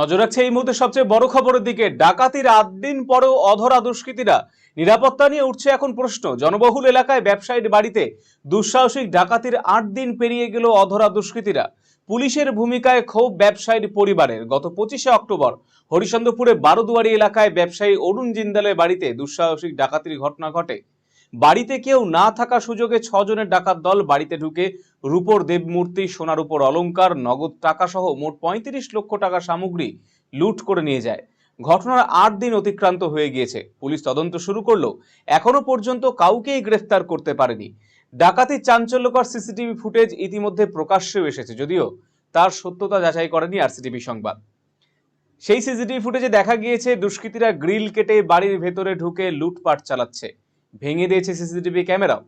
নজর রাখছে এই মুহূর্তে সবচেয়ে বড় খবরের দিকে। ডাকাতির আট দিন পরেও অধরা দুষ্কৃতীরা। নিরাপত্তা নিয়ে উঠছে এখন প্রশ্ন। জনবহুল এলাকায় ব্যবসায়ীর বাড়িতে দুঃসাহসিক ডাকাতির আট দিন পেরিয়ে গেল অধরা দুষ্কৃতীরা। পুলিশের ভূমিকায় ক্ষোভ ব্যবসায়ীর পরিবারের। গত পঁচিশে অক্টোবর হরিচন্দ্রপুরে বারোদুয়ারি এলাকায় ব্যবসায়ী অরুণ জিন্দালের বাড়িতে দুঃসাহসিক ডাকাতির ঘটনা ঘটে। বাড়িতে কেউ না থাকা সুযোগে ছজনের ডাকাত দল বাড়িতে ঢুকে রূপর দেবমূর্তি, সোনার উপর অলংকার, নগদ টাকা সহ মোট পঁয়ত্রিশ লক্ষ টাকা সামগ্রী লুট করে নিয়ে যায়। ঘটনার আট দিন অতিক্রান্ত হয়ে গিয়েছে। পুলিশ তদন্ত শুরু করলেও এখনও পর্যন্ত কাউকেই গ্রেফতার করতে পারেনি। ডাকাতির চাঞ্চল্যকর সিসিটিভি ফুটেজ ইতিমধ্যে প্রকাশ্যেও এসেছে। যদিও তার সত্যতা যাচাই করেনি আরসিটিভি সংবাদ। সেই সিসিটিভি ফুটেজে দেখা গিয়েছে, দুষ্কৃতীরা গ্রিল কেটে বাড়ির ভেতরে ঢুকে লুটপাট চালাচ্ছে। ভেঙে দিয়েছে সিসিটিভি ক্যামেরাও।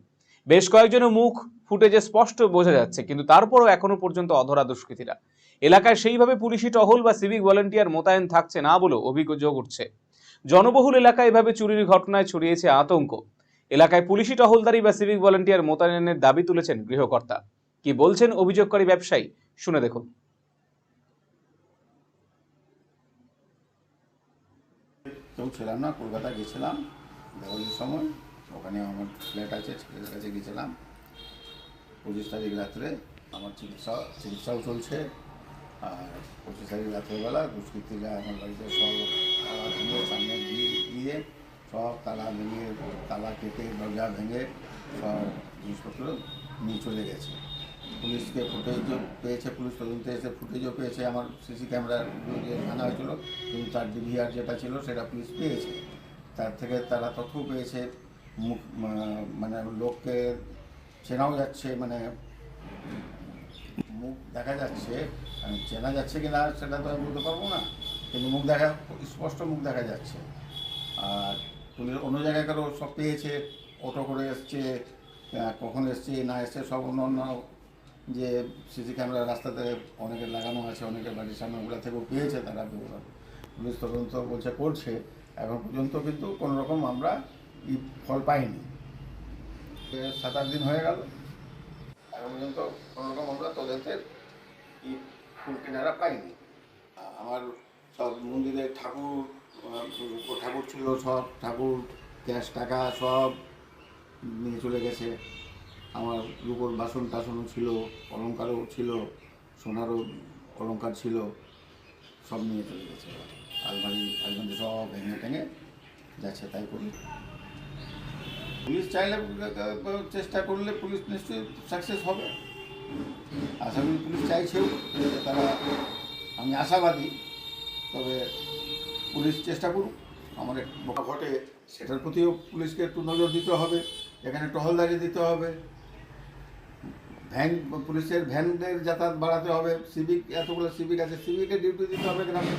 বেশ কয়েকজনের মুখ ফুটেজে স্পষ্ট বোঝা যাচ্ছে, কিন্তু তারপরও এখনও পর্যন্ত অধরা দুষ্কৃতীরা। এলাকায় সেইভাবে পুলিশি টহল বা সিভিক ভলেন্টিয়ার মোতায়েন থাকছে না বলেও অভিযোগ উঠছে। জনবহুল এলাকায় এভাবে চুরির ঘটনায় ছড়িয়েছে আতঙ্ক। এলাকায় পুলিশি টহলদারি বা সিভিক ভলেন্টিয়ার মোতায়েনের দাবি তুলেছেন গৃহকর্তা। কি বলছেন অভিযোগকারী ব্যবসায়ী, শুনে দেখুন। ছিলাম না কলকাতা গেছিলাম সময়। ওখানে আমার ফ্ল্যাট আছে, ছেলের কাছে গেছিলাম। পঁচিশ তারিখ রাত্রে আমার চিকিৎসা, চিকিৎসাও চলছে। আর পঁচিশ তারিখ রাত্রেবেলা দুষ্কৃতীরা আমার বাড়িতে সব তালা ভেঙে সামনে দিয়ে সব তালা ভেঙে, তালা কেটে, দরজা ভেঙে সব জিনিসপত্র নিয়ে চলে গেছে। পুলিশকে ফুটেজও পেয়েছে, পুলিশ তদন্তে এসে ফুটেজও পেয়েছে। আমার সিসি ক্যামেরার যে আনা হয়েছিল, কিন্তু তার ডিভিআর যেটা ছিল সেটা পুলিশ পেয়েছে। তার থেকে তারা তথ্য পেয়েছে। মুখ মানে লোককে চেনাও যাচ্ছে মানে মুখ দেখা যাচ্ছে চেনা যাচ্ছে কি না সেটা তো আমি বলতে পারব না, কিন্তু মুখ দেখা, স্পষ্ট মুখ দেখা যাচ্ছে। আর পুলিশ অন্য জায়গায় কারও সব পেয়েছে, অটো করে এসছে কখন এসছে, না এসছে, সব অন্য অন্য যে সিসি ক্যামেরা রাস্তাতে অনেকের লাগানো আছে, অনেকের বাড়ির সামনে ওগুলো থেকেও পেয়েছে তারা, পুলিশ তদন্ত বলছে করছে। এখন পর্যন্ত কিন্তু কোনো রকম আমরা ফল পাইনি। সাত আট দিন হয়ে গেল। এখন পর্যন্ত কোনো রকম আমরা তদন্তের ই ফুল কিনারা পাইনি। আমার সব মন্দিরের ঠাকুর ঠাকুর ছিল সব, ঠাকুর, ক্যাশ টাকা সব নিয়ে চলে গেছে। আমার রূপোর বাসন টাসনও ছিল, অলঙ্কারও ছিল, সোনারও অলঙ্কার ছিল, সব নিয়ে চলে গেছে। আলমারি আলমারি সব ভেঙে টেঙে যাচ্ছে, তাই করি। পুলিশ চাইলে চেষ্টা করলে পুলিশ নিশ্চয়ই সাকসেস হবে। আশা করি পুলিশ চাইছেও তারা আমি আশাবাদী তবে পুলিশ চেষ্টা করুক আমার ঘটে সেটার প্রতিও পুলিশকে একটু নজর দিতে হবে এখানে টহলদারি দিতে হবে। ভ্যান পুলিশের ভ্যানদের যাতায়াত বাড়াতে হবে সিভিক এতগুলো সিভিক আছে সিভিকের ডিউটি দিতে হবে গ্রামে।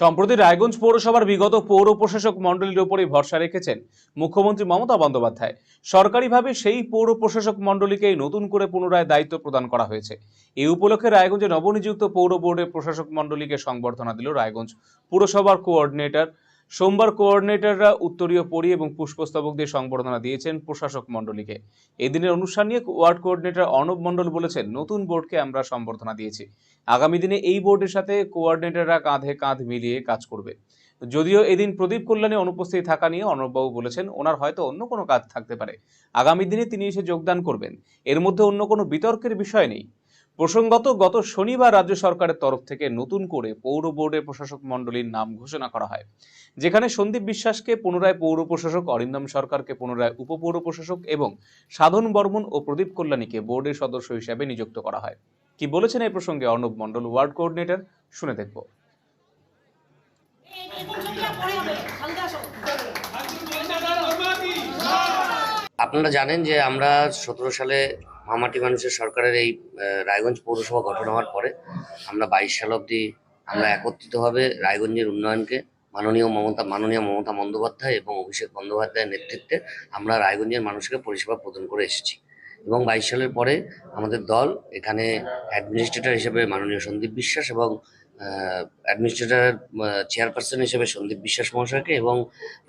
সম্প্রতি রায়গঞ্জ পৌরসভার বিগত পৌর প্রশাসক মণ্ডলীর উপরই ভরসা রেখেছেন মুখ্যমন্ত্রী মমতা বন্দ্যোপাধ্যায়। সরকারিভাবে সেই পৌর প্রশাসক মণ্ডলীকেই নতুন করে পুনরায় দায়িত্ব প্রদান করা হয়েছে। এই উপলক্ষে রায়গঞ্জে নবনিযুক্ত পৌর বোর্ডের প্রশাসক মন্ডলীকে সংবর্ধনা দিল রায়গঞ্জ পুরসভার কোঅর্ডিনেটর সোমবার কোঅর্ডিনেটররা উত্তরীয় পরি এবং পুষ্পস্তবক দিয়ে সংবর্ধনা দিয়েছেন প্রশাসক মণ্ডলীকে। এদিনের অনুষ্ঠান নিয়ে ওয়ার্ড কোঅর্ডিনেটর অর্ণব মণ্ডল বলেছেন, নতুন বোর্ডকে আমরা সম্বর্ধনা দিয়েছি। আগামী দিনে এই বোর্ডের সাথে কোঅর্ডিনেটররা কাঁধে কাঁধ মিলিয়ে কাজ করবে। যদিও এদিন প্রদীপ কল্যাণে অনুপস্থিত থাকা নিয়ে অর্ণববাবু বলেছেন, ওনার হয়তো অন্য কোনো কাজ থাকতে পারে। আগামী দিনে তিনি এসে যোগদান করবেন। এর মধ্যে অন্য কোনো বিতর্কের বিষয় নেই। প্রসঙ্গত, গত শনিবার রাজ্য সরকারের তরফ থেকে নতুন করে পৌর বোর্ডের প্রশাসক মণ্ডলীর নাম ঘোষণা করা হয়। যেখানে সন্দীপ বিশ্বাসকে পুনরায় পৌর প্রশাসক, অরিন্দম সরকারকে পুনরায় উপপৌর প্রশাসক এবং সাধন বর্মন ও প্রদীপ কল্যাণীকে বোর্ডের সদস্য হিসেবে নিযুক্ত করা হয়। কি বলেছেন এই প্রসঙ্গে অর্ণব মণ্ডল, ওয়ার্ড কোঅর্ডিনেটর? শুনে দেখব। আপনারা জানেন যে আমরা সতেরো সালে মামাটি মানুষের সরকারের এই রায়গঞ্জ পৌরসভা গঠন হওয়ার পরে আমরা বাইশ সাল অবধি আমরা একত্রিতভাবে রায়গঞ্জের উন্নয়নকে মাননীয় মমতা মাননীয় মমতা বন্দ্যোপাধ্যায় এবং অভিষেক বন্দ্যোপাধ্যায়ের নেতৃত্বে আমরা রায়গঞ্জের মানুষকে পরিষেবা প্রদান করে এসেছি। এবং বাইশ সালের পরে আমাদের দল এখানে অ্যাডমিনিস্ট্রেটর হিসেবে মাননীয় সন্দীপ বিশ্বাস এবং অ্যাডমিনিস্ট্রেটর চেয়ারপারসন হিসেবে সন্দীপ বিশ্বাস মহাশয়কে এবং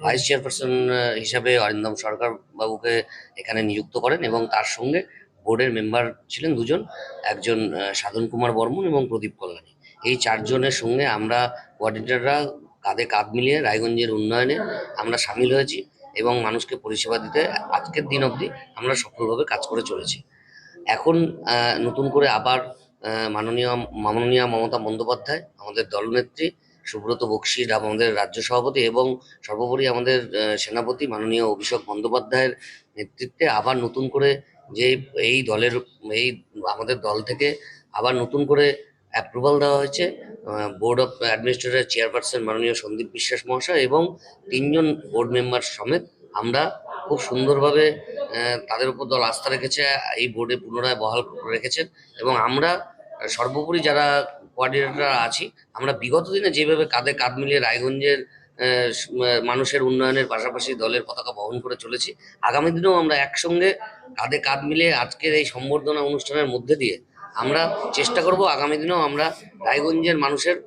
ভাইস চেয়ারপারসন হিসাবে অরিন্দম সরকার বাবুকে এখানে নিযুক্ত করেন এবং তার সঙ্গে বোর্ডের মেম্বার ছিলেন দুজন, একজন সাধন কুমার বর্মন এবং প্রদীপ কল্যাণী। এই চারজনের সঙ্গে আমরা কোঅর্ডিনেটররা কাঁধে কাঁধ মিলিয়ে রায়গঞ্জের উন্নয়নে আমরা সামিল হয়েছি এবং মানুষকে পরিষেবা দিতে আজকের দিন অবধি আমরা সফলভাবে কাজ করে চলেছি। এখন নতুন করে আবার মাননীয় মাননীয় মমতা বন্দ্যোপাধ্যায়, আমাদের দলনেত্রী সুব্রত বক্সি, আমাদের রাজ্য সভাপতি এবং সর্বোপরি আমাদের সেনাপতি মাননীয় অভিষেক বন্দ্যোপাধ্যায়ের নেতৃত্বে আবার নতুন করে যে এই দলের, এই আমাদের দল থেকে আবার নতুন করে অ্যাপ্রুভাল দেওয়া হয়েছে বোর্ড অফ অ্যাডমিনিস্ট্রেটর চেয়ারপারসন মাননীয় সন্দীপ বিশ্বাস মহাশয় এবং তিনজন বোর্ড মেম্বার সমেত আমরা খুব সুন্দরভাবে তাদের উপর দল আস্থা রেখেছে, এই বোর্ডে পুনরায় বহাল রেখেছেন এবং আমরা সর্বোপরি যারা কোঅর্ডিনেটর আছি, আমরা বিগত দিনে যেভাবে কাঁধে কাঁধ মিলিয়ে রায়গঞ্জের মানুষের উন্নয়নের পাশাপাশি দলের পতাকা বহন করে চলেছি। আগামী দিনেও আমরা একসঙ্গে কাঁধে কাঁধ মিলিয়ে আজকের এই সম্বর্ধনা অনুষ্ঠানের মধ্যে দিয়ে আমরা চেষ্টা করব আগামী দিনেও আমরা রায়গঞ্জের মানুষের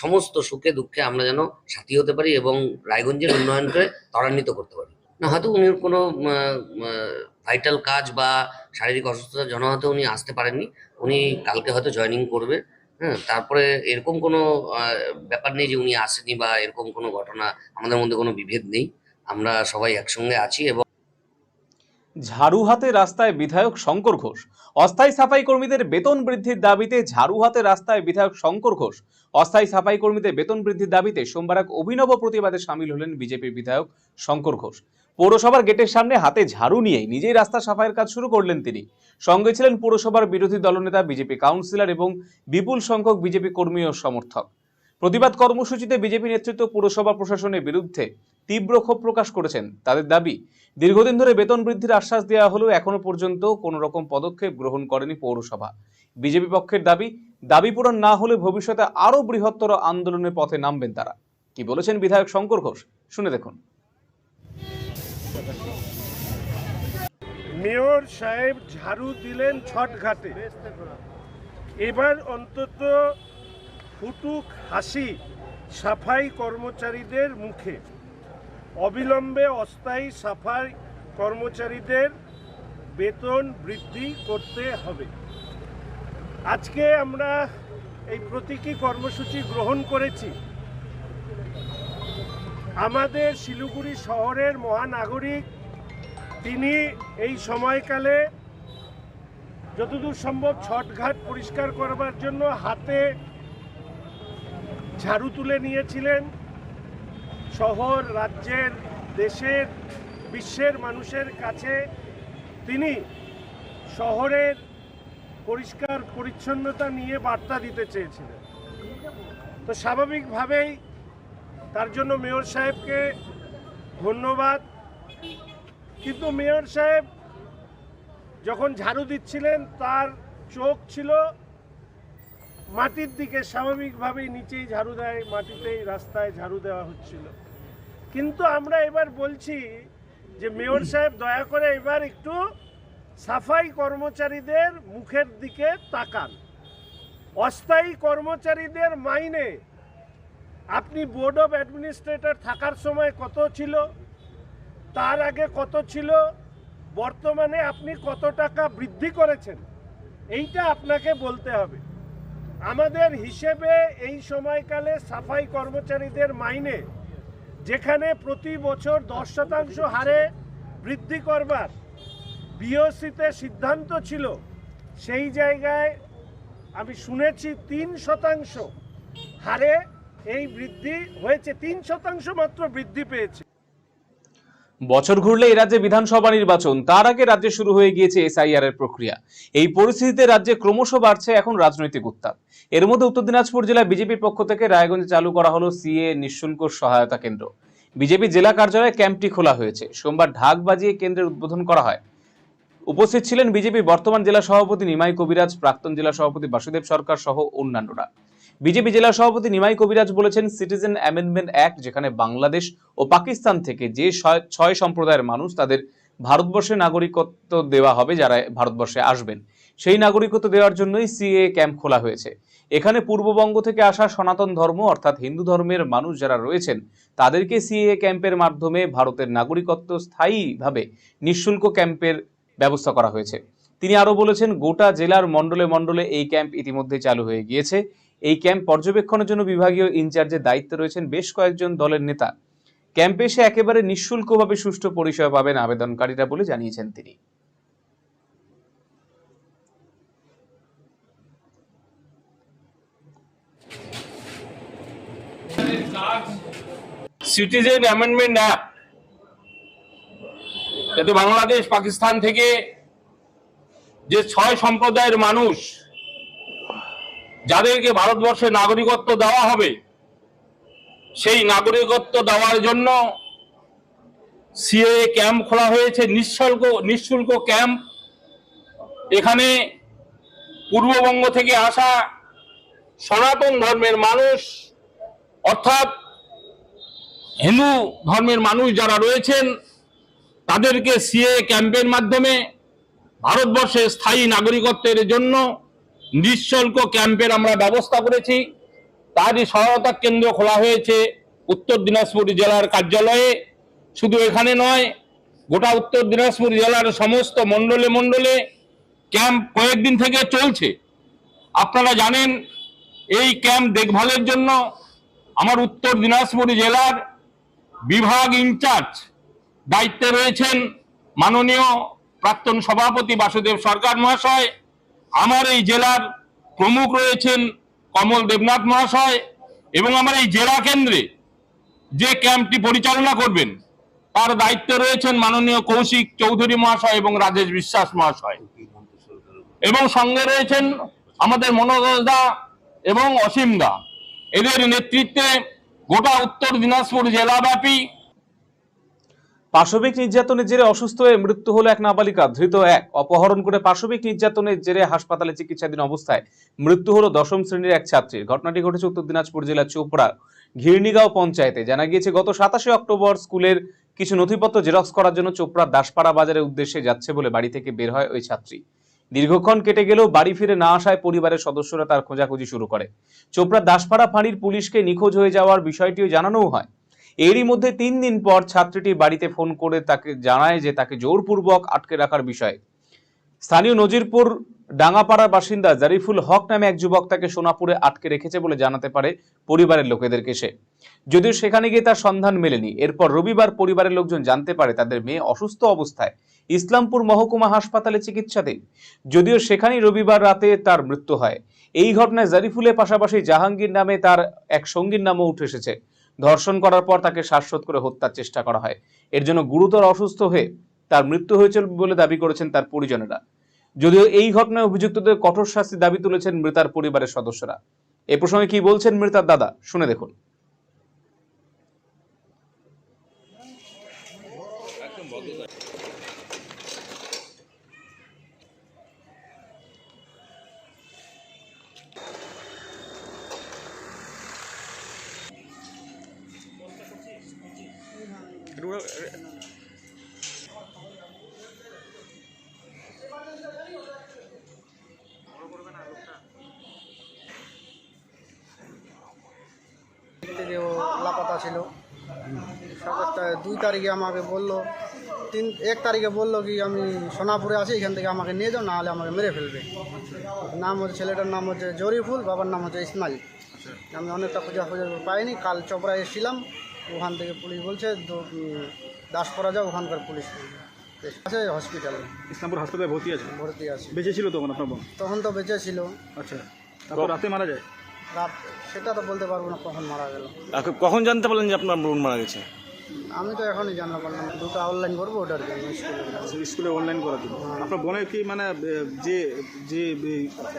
সমস্ত সুখে, দুঃখে আমরা যেন সাথী হতে পারি এবং রায়গঞ্জের উন্নয়নকে ত্বরান্বিত করতে পারি। না, হয়তো উনি কোনো ভাইটাল কাজ বা শারীরিক অসুস্থতার জন্য হয়তো উনি আসতে পারেননি। উনি কালকে হয়তো জয়েনিং করবে। তারপরে এরকম কোনো ব্যাপার নেই যে উনি আসেনি বা এরকম কোনো ঘটনা আমাদের মধ্যে কোনো বিভেদ নেই। আমরা সবাই একসঙ্গে আছি এবং ঝাড়ু হাতে রাস্তায় বিধায়ক শঙ্কর ঘোষ। অস্থায়ী সাফাই কর্মীদের বেতন বৃদ্ধির দাবিতে ঝাড়ু হাতে রাস্তায় বিধায়ক শঙ্কর ঘোষ। অস্থায়ী সাফাই কর্মীদের বেতন বৃদ্ধির দাবিতে সোমবার এক অভিনব প্রতিবাদে সামিল হলেন বিজেপির বিধায়ক শঙ্কর ঘোষ। পৌরসভার গেটের সামনে হাতে ঝাড়ু নিয়ে নিজেই রাস্তা সাফাইয়ের কাজ শুরু করলেন তিনি। সঙ্গে ছিলেন পৌরসভার বিরোধী দলনেতা, বিজেপি কাউন্সিলর এবং বিপুল সংখ্যক বিজেপি কর্মী ও সমর্থক। প্রতিবাদ কর্মসূচিতে বিজেপি নেতৃত্ব পুরসভা প্রশাসনের বিরুদ্ধে তীব্র ক্ষোভ প্রকাশ করেছেন। তাদের দাবি, দীর্ঘদিন ধরে বেতন বৃদ্ধির আশ্বাস দেওয়া হলেও এখনও পর্যন্ত কোনো রকম পদক্ষেপ গ্রহণ করেনি পৌরসভা। বিজেপি পক্ষের দাবি দাবি পূরণ না হলে ভবিষ্যতে আরও বৃহত্তর আন্দোলনের পথে নামবেন তারা। কি বলেছেন বিধায়ক শঙ্কর ঘোষ, শুনে দেখুন। মেয়র সাহেব ঝাড়ু দিলেন ছট ঘাটে এবার অন্তত ফুটুক হাসি সাফাই কর্মচারীদের মুখে। অবিলম্বে অস্থায়ী সাফাই কর্মচারীদের বেতন বৃদ্ধি করতে হবে। আজকে আমরা এই প্রতীকী কর্মসূচি গ্রহণ করেছি। আমাদের শিলিগুড়ি শহরের মহানাগরিক, তিনি এই সময়কালে যতদূর সম্ভব ছটঘাট পরিষ্কার করবার জন্য হাতে ঝাড়ু তুলে নিয়েছিলেন। শহর, রাজ্যের, দেশের, বিশ্বের মানুষের কাছে তিনি শহরের পরিষ্কার, পরিচ্ছন্নতা নিয়ে বার্তা দিতে চেয়েছিলেন। তো স্বাভাবিকভাবেই তার জন্য মেয়র সাহেবকে ধন্যবাদ। কিন্তু মেয়র সাহেব যখন ঝাড়ু দিচ্ছিলেন, তার চোখ ছিল মাটির দিকে, স্বাভাবিকভাবেই নিচেই ঝাড়ু দেয়, মাটিতেই রাস্তায় ঝাড়ু দেওয়া হচ্ছিল। কিন্তু আমরা এবার বলছি যে মেয়র সাহেব, দয়া করে এবার একটু সাফাই কর্মচারীদের মুখের দিকে তাকান। অস্থায়ী কর্মচারীদের মাইনে আপনি বোর্ড অফ অ্যাডমিনিস্ট্রেটর থাকার সময় কত ছিল? তার আগে কত ছিল? বর্তমানে আপনি কত টাকা বৃদ্ধি করেছেন? এইটা আপনাকে বলতে হবে। আমাদের হিসেবে এই সময়কালে সাফাই কর্মচারীদের মাইনে, যেখানে প্রতি বছর দশ শতাংশ হারে বৃদ্ধি করবার বিওসিতে সিদ্ধান্ত ছিল, সেই জায়গায় আমি শুনেছি তিন শতাংশ হারে এই বৃদ্ধি হয়েছে তিন শতাংশ মাত্র বৃদ্ধি পেয়েছে। বছর ঘুরলে এই রাজ্যে বিধানসভা নির্বাচন, তার আগে রাজ্যে শুরু হয়ে গিয়েছে এসআইআর এর প্রক্রিয়া। এই পরিস্থিতিতে রাজ্যে ক্রমশ বাড়ছে এখন রাজনৈতিক উত্তাপ। এর মধ্যে উত্তর দিনাজপুর জেলা বিজেপির পক্ষ থেকে রায়গঞ্জে চালু করা হলো সিএ নিঃশুল্ক সহায়তা কেন্দ্র। বিজেপি জেলা কার্যালয়ে ক্যাম্পটি খোলা হয়েছে। সোমবার ঢাক বাজিয়ে কেন্দ্রের উদ্বোধন করা হয়। উপস্থিত ছিলেন বিজেপি বর্তমান জেলা সভাপতি নিমাই কবিরাজ, প্রাক্তন জেলা সভাপতি বাসুদেব সরকার সহ অন্যান্যরা। বিজেপি জেলা সভাপতি নিমাই কবিরাজ বলেছেন সিটিজেন অ্যামেন্ডমেন্ট অ্যাক্ট যেখানে বাংলাদেশ ও পাকিস্তান থেকে যে ছয়- সম্প্রদায়ের মানুষ তাদের ভারতবর্ষে নাগরিকত্ব দেওয়া হবে যারা ভারতবর্ষে আসবেন, সেই নাগরিকত্ব দেওয়ার জন্যই সিএ ক্যাম্প খোলা হয়েছে। এখানে পূর্ববঙ্গ থেকে আসা সনাতন ধর্ম, অর্থাৎ হিন্দু ধর্মের মানুষ যারা রয়েছেন, তাদেরকে সিএ ক্যাম্পের মাধ্যমে ভারতের নাগরিকত্ব স্থায়ীভাবে নিঃশুল্ক ক্যাম্পের ব্যবস্থা করা হয়েছে। তিনি আরও বলেছেন, গোটা জেলার মণ্ডলে মণ্ডলে এই ক্যাম্প ইতিমধ্যে চালু হয়ে গিয়েছে। এই ক্যাম্প পর্যবেক্ষণের জন্য বিভাগীয় ইনচার্জের দায়িত্বে রয়েছেন বেশ কয়েকজন দলের নেতা। ক্যাম্পে এসে একেবারে নিঃশুল্কভাবে সুষ্ঠু পরিষেবা পাবেন আবেদনকারীরা বলে জানিয়েছেন তিনি। সিটিজেন অ্যামেন্ডমেন্ট অ্যাপ যাতে বাংলাদেশ, পাকিস্তান থেকে যে ছয় সম্প্রদায়ের মানুষ যাদেরকে ভারতবর্ষে নাগরিকত্ব দেওয়া হবে, সেই নাগরিকত্ব দেওয়ার জন্য সিএ ক্যাম্প খোলা হয়েছে, নিঃশুল্ক নিঃশুল্ক ক্যাম্প। এখানে পূর্ববঙ্গ থেকে আসা সনাতন ধর্মের মানুষ, অর্থাৎ হিন্দু ধর্মের মানুষ যারা রয়েছেন, তাদেরকে সিএ ক্যাম্পের মাধ্যমে ভারতবর্ষে স্থায়ী নাগরিকত্বের জন্য নিঃশুল্ক ক্যাম্পের আমরা ব্যবস্থা করেছি। তারই সহায়তা কেন্দ্র খোলা হয়েছে উত্তর দিনাজপুর জেলার কার্যালয়ে। শুধু এখানে নয়, গোটা উত্তর দিনাজপুর জেলার সমস্ত মণ্ডলে মণ্ডলে ক্যাম্প কয়েকদিন থেকে চলছে। আপনারা জানেন, এই ক্যাম্প দেখভালের জন্য আমার উত্তর দিনাজপুর জেলার বিভাগ ইনচার্জ দায়িত্বে রয়েছেন মাননীয় প্রাক্তন সভাপতি বাসুদেব সরকার মহাশয় আমার এই জেলার প্রমুখ রয়েছেন কমল দেবনাথ মহাশয় এবং আমার এই জেলা কেন্দ্রে যে ক্যাম্পটি পরিচালনা করবেন, তার দায়িত্বে রয়েছেন মাননীয় কৌশিক চৌধুরী মহাশয় এবং রাজেশ বিশ্বাস মহাশয়। এবং সঙ্গে রয়েছেন আমাদের মনোজদা এবং অসীম দা। এদের নেতৃত্বে গোটা উত্তর দিনাজপুর জেলাব্যাপী পাশবিক নির্যাতনের জেরে অসুস্থ হয়ে মৃত্যু হলো এক নাবালিকা। ধৃত এক। অপহরণ করে পাশবিক নির্যাতনের জেরে হাসপাতালে চিকিৎসাধীন অবস্থায় মৃত্যু হলো দশম শ্রেণির এক ছাত্রীর। ঘটনাটি ঘটেছে উত্তর দিনাজপুর জেলার চোপড়া ঘিরনিগাঁও পঞ্চায়েতে। জানা গিয়েছে, গত সাতাশে অক্টোবর স্কুলের কিছু নথিপত্র জেরক্স করার জন্য চোপড়ার দাসপাড়া বাজারের উদ্দেশ্যে যাচ্ছে বলে বাড়ি থেকে বের হয় ওই ছাত্রী। দীর্ঘক্ষণ কেটে গেলেও বাড়ি ফিরে না আসায় পরিবারের সদস্যরা তার খোঁজাখুঁজি শুরু করে। চোপড়ার দাসপাড়া ফাঁড়ির পুলিশকে নিখোঁজ হয়ে যাওয়ার বিষয়টিও জানানোও হয়। এরই মধ্যে তিন দিন পর ছাত্রীটি বাড়িতে ফোন করে তাকে জানায় যে তাকে জোরপূর্বক আটকে রাখার বিষয়ে। স্থানীয় নজিরপুর ডাঙ্গাপাড়ার বাসিন্দা জারিফুল হক নামে এক যুবক তাকে সোনাপুরে আটকে রেখেছে বলে জানাতে পারে পরিবারের লোকেদেরকে সে যদিও সেখানে গিয়ে তার সন্ধান মেলেনি, এরপর রবিবার পরিবারের লোকজন জানতে পারে তাদের মেয়ে অসুস্থ অবস্থায় ইসলামপুর মহকুমা হাসপাতালে চিকিৎসাধীন। যদিও সেখানেই রবিবার রাতে তার মৃত্যু হয়। এই ঘটনায় জারিফুলের পাশাপাশি জাহাঙ্গীর নামে তার এক সঙ্গীর নামও উঠে এসেছে। ধর্ষণ করার পর তাকে শ্বাসরোধ করে হত্যার চেষ্টা করা হয়। এর জন্য গুরুতর অসুস্থ হয়ে তার মৃত্যু হয়েছিল বলে দাবি করেছেন তার পরিজনেরা। যদিও এই ঘটনায় অভিযুক্তদের কঠোর শাস্তি দাবি তুলেছেন মৃতার পরিবারের সদস্যরা। এ প্রসঙ্গে কি বলছেন মৃতার দাদা, শুনে দেখুন। থেকে ও লাপাতা ছিল। দুই তারিখে আমাকে বলল তিন এক তারিখে বলল কি আমি সোনাপুরে আছি এখান থেকে আমাকে নিয়ে যাও নাহলে আমাকে মেরে ফেলবে। নাম হচ্ছে ছেলেটার নাম হচ্ছে জরিফুল বাবার নাম হচ্ছে ইসমাইল। আমি অনেকটা খোঁজা খোঁজা পাইনি কাল চপড়ায় এসেছিলাম ওখান থেকে পুলিশ বলছে দাসপাড়া যাও ওখানকার পুলিশ আছে হসপিটালে ইসলামপুর হাসপাতালে ভর্তি আছে? ভর্তি আছে। বেঁচে ছিল তখন আপনার তখন তো বেঁচে ছিল। আচ্ছা। তারপর রাতে মারা যায়? রাত সেটা তো বলতে পারব না কখন মারা গেল। এখন কখন জানতে পারলেন যে আপনার বোন মারা গেছে? আমি তো এখনই জানতে পারলাম দুটো অনলাইন করব ওটার জন্য স্কুলে আচ্ছা, স্কুলে অনলাইন করার জন্য। আপনার বোনের কি মানে যে যে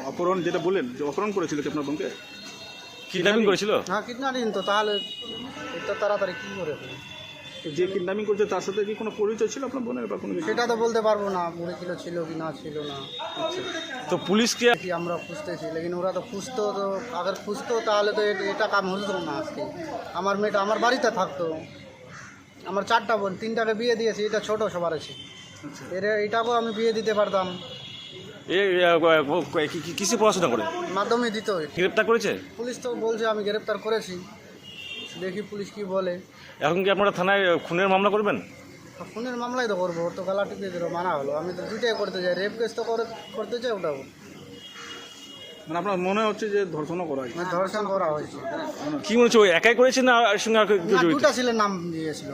অপহরণ যেটা বললেন যে অপহরণ করেছিল কি আপনার বোনকে? কিডন্যাপিং করেছিল? হ্যাঁ কিডন্যাপিং তো তাহলে এটা তাড়াতাড়ি কী করে হবে? যে কিডন্যাপিং করেছে তার সাথে কি কোনো পরিচয় ছিল আপনার বোনের বা কোনো সেটা তো বলতে পারব না কিলো ছিল কি না ছিল না। তো পুলিশ কি কি আমরা খুঁজতেছি লেকিন ওরা তো খুঁজতো তো আগে খুঁজতো তাহলে তো এ- এটা কাম হতো না আজকে। আমার মেয়েটা আমার বাড়িতে থাকতো। আমার চারটা বোন তিনটাকে বিয়ে দিয়েছি এটা ছোট সবার আছে। এর এটাকেও আমি বিয়ে দিতে পারতাম। এ এ, ও, ও, কি- কি- কিসে পড়াশোনা করে? মাধ্যমে দিত। গ্রেপ্তার করেছে? পুলিশ তো বলছে আমি গ্রেপ্তার করেছি। দেখি পুলিশ কি বলে। এখন কি আপনারা থানায় খুনের মামলা করবেন? খুনের মামলাই তো করব ওর তো গলা টিপে দিল মানা হলো। আমি তো দুইটাই করতে চাই রেপ কেস তো করে করতে চাই ওটাও। মানে আপনার মনে হচ্ছে যে ধর্ষণও করা হয়েছে? মানে ধর্ষণ করা হয়েছে। কি মনে হচ্ছে ও একাই করেছে না আর সঙ্গে আর দুটা ছেলের নাম দিয়েছিল।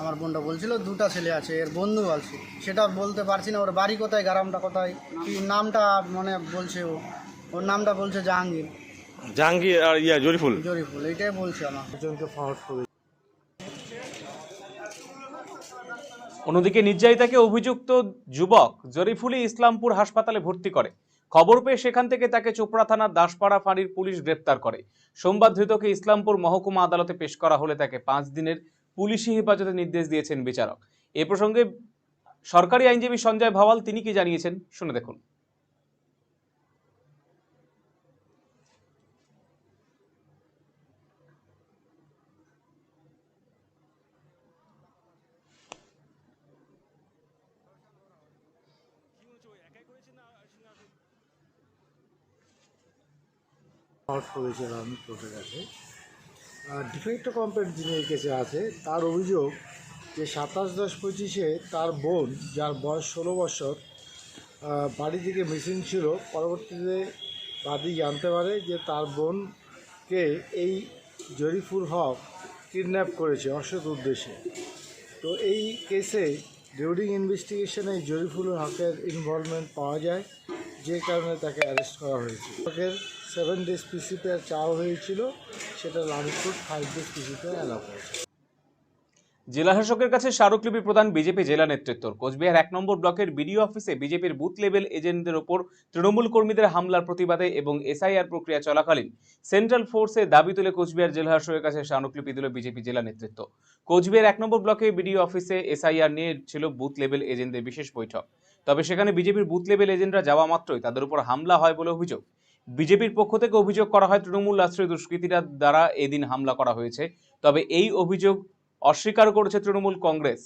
আমার বোনটা বলছিল দুটা ছেলে আছে এর বন্ধু আছে। সেটা বলতে পারছি না ওর বাড়ি কোথায় গ্রামটা কোথায় কি নামটা মানে বলছে ও। ওর নামটা বলছে জাহাঙ্গীর। জাহাঙ্গীর আর ইয়া জরিফুল। জরিফুল এইটাই বলছে আমার। অন্যদিকে নির্যাতিতাকে অভিযুক্ত যুবক জরিফুলি ইসলামপুর হাসপাতালে ভর্তি করে। খবর পেয়ে সেখান থেকে তাকে চোপড়া থানার দাসপাড়া ফাঁড়ির পুলিশ গ্রেপ্তার করে। সোমবার ধৃতকে ইসলামপুর মহকুমা আদালতে পেশ করা হলে তাকে পাঁচ দিনের পুলিশি হেফাজতে নির্দেশ দিয়েছেন বিচারক। এ প্রসঙ্গে সরকারি আইনজীবী সঞ্জয় ভাওয়াল তিনি কি জানিয়েছেন শুনে দেখুন। আমি কোর্টের কাছে ডিফেক্ট কমপ্লেন্ট যিনি কেসে আছে, তার অভিযোগ যে সাতাশ দশ পঁচিশে তার বোন, যার বয়স ষোলো বছর বাড়ি থেকে মিসিং ছিল, পরবর্তীতে বাদী জানতে পারে যে তার বোনকে এই জরিফুল হক কিডন্যাপ করেছে অসৎ উদ্দেশ্যে। তো এই কেসে ডিউরিং ইনভেস্টিগেশনে জরিফুল হকের ইনভলভমেন্ট পাওয়া যায়, যে কারণে তাকে অ্যারেস্ট করা হয়েছে। হকের সেভেন ডেজ পিসিতে চাওয়া হয়েছিল, সেটা লালিতপুর ফাইভ ডেজ পিসিতে অ্যালাউ করেছে জেলা শাসকের কাছে স্মারকলিপি প্রদান বিজেপি জেলা নেতৃত্ব কোচবিহার এক নম্বর ব্লকের বিডিও অফিসে বিজেপির বুথ লেভেল এজেন্টদের ওপর তৃণমূল কর্মীদের হামলার প্রতিবাদে এবং এসআইআর প্রক্রিয়া চলাকালীন সেন্ট্রাল ফোর্সে দাবি তুলে কোচবিহার জেলা শাসকের কাছে স্মারকলিপি দিল বিজেপি জেলা নেতৃত্ব। কোচবিহার এক নম্বর ব্লকে বিডিও অফিসে এসআইআর নিয়ে ছিল বুথ লেভেল এজেন্টদের বিশেষ বৈঠক। তবে সেখানে বিজেপির বুথ লেভেল এজেন্টরা যাওয়া মাত্রই তাদের উপর হামলা হয় বলে অভিযোগ। বিজেপির পক্ষ থেকে অভিযোগ করা হয়, তৃণমূল আশ্রয় দুষ্কৃতীরা দ্বারা এদিন হামলা করা হয়েছে। তবে এই অভিযোগ অস্বীকার করেছে তৃণমূল কংগ্রেস।